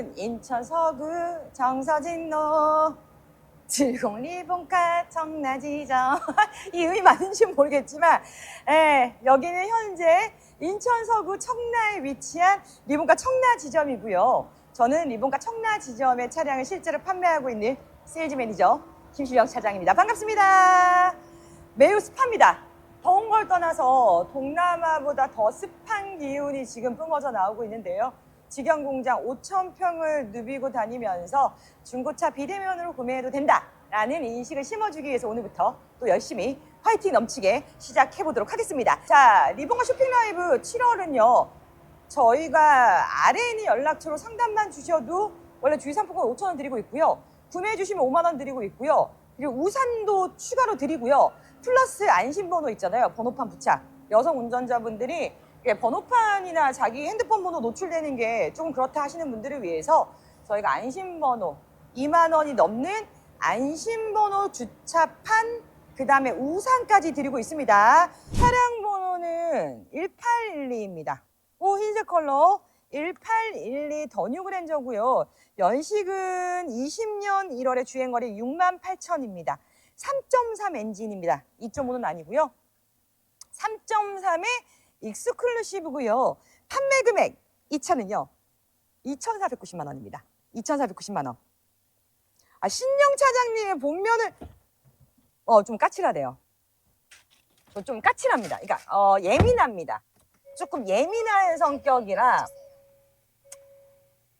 여러분 인천 서구 정서진로 즐거운 리본카 청라지점 이 의미 맞는지 모르겠지만 예, 여기는 현재 인천 서구 청라에 위치한 리본카 청라 지점이고요. 저는 리본카 청라 지점의 차량을 실제로 판매하고 있는 세일즈 매니저 김시영 차장입니다. 반갑습니다. 매우 습합니다. 더운 걸 떠나서 동남아보다 더 습한 기운이 지금 뿜어져 나오고 있는데요. 직영 공장 5천 평을 누비고 다니면서 중고차 비대면으로 구매해도 된다라는 인식을 심어주기 위해서 오늘부터 또 열심히 화이팅 넘치게 시작해 보도록 하겠습니다. 자, 리본가 쇼핑 라이브 7월은요. 저희가 있는 연락처로 상담만 주셔도 원래 주의 상품권 5천 원 드리고 있고요. 구매해 주시면 5만 원 드리고 있고요. 그리고 우산도 추가로 드리고요. 플러스 안심번호 있잖아요. 번호판 부착. 여성 운전자분들이 이게 번호판이나 자기 핸드폰 번호 노출되는 게 조금 그렇다 하시는 분들을 위해서 저희가 안심번호 2만 원이 넘는 안심번호 주차판 그 다음에 우산까지 드리고 있습니다. 차량 번호는 1812입니다. 오 흰색 컬러 1812 더뉴 그랜저고요. 연식은 20년 1월에 주행거리 6만 8천입니다. 3.3 엔진입니다. 2.5는 아니고요. 3.3의 익스클루시브고요. 판매 금액 이 차는요. 2,490만 원입니다. 2,490만 원. 아, 신영 차장님의 본면을 어, 좀 까칠하대요. 저좀 까칠합니다. 그러니까 어, 예민합니다. 조금 예민한 성격이라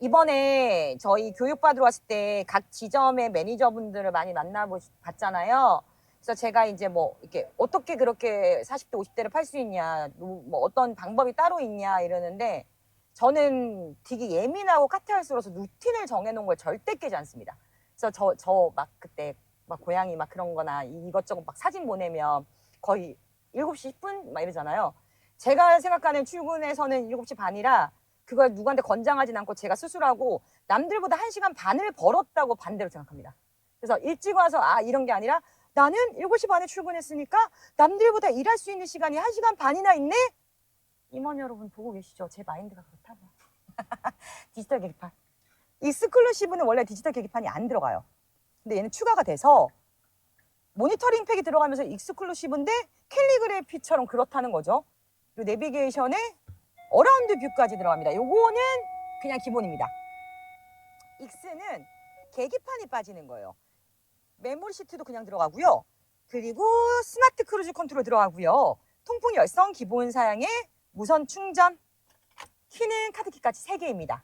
이번에 저희 교육받으러 왔을 때 각 지점의 매니저분들을 많이 만나봤잖아요. 그래서 제가 이제 뭐 이렇게 어떻게 그렇게 40대, 50대를 팔 수 있냐, 뭐 어떤 방법이 따로 있냐 이러는데 저는 되게 예민하고 카테할수로서 루틴을 정해놓은 걸 절대 깨지 않습니다. 그래서 저, 저 막 그때 막 고양이 막 그런 거나 이것저것 막 사진 보내면 거의 7시 10분 막 이러잖아요. 제가 생각하는 출근에서는 7시 반이라 그걸 누구한테 권장하진 않고 제가 스스로 하고 남들보다 1시간 반을 벌었다고 반대로 생각합니다. 그래서 일찍 와서 아 이런 게 아니라 나는 7시 반에 출근했으니까 남들보다 일할 수 있는 시간이 1시간 반이나 있네? 임원 여러분 보고 계시죠? 제 마인드가 그렇다고. 디지털 계기판. 익스클루시브는 원래 디지털 계기판이 안 들어가요. 근데 얘는 추가가 돼서 모니터링 팩이 들어가면서 익스클루시브인데 캘리그래피처럼 그렇다는 거죠. 그리고 내비게이션에 어라운드 뷰까지 들어갑니다. 요거는 그냥 기본입니다. 익스는 계기판이 빠지는 거예요. 메모리 시트도 그냥 들어가고요. 그리고 스마트 크루즈 컨트롤 들어가고요. 통풍 열선 기본 사양에 무선 충전, 키는 카드키까지 3개입니다.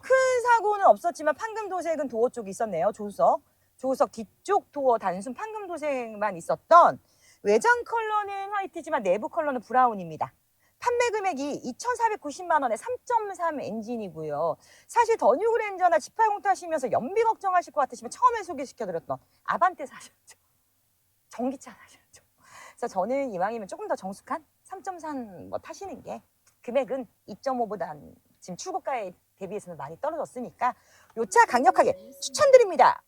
큰 사고는 없었지만 판금 도색은 도어 쪽에 있었네요. 조수석. 조수석 뒤쪽 도어 단순 판금 도색만 있었던 외장 컬러는 화이트지만 내부 컬러는 브라운입니다. 판매 금액이 2,490만 원에 3.3 엔진이고요. 사실 더 뉴 그랜저나 G80 타시면서 연비 걱정하실 것 같으시면 처음에 소개시켜드렸던 아반떼 사셨죠. 전기차 사셨죠. 그래서 저는 이왕이면 조금 더 정숙한 3.3뭐 타시는 게 금액은 2.5보다 지금 출고가에 대비해서는 많이 떨어졌으니까 요 차 강력하게 추천드립니다.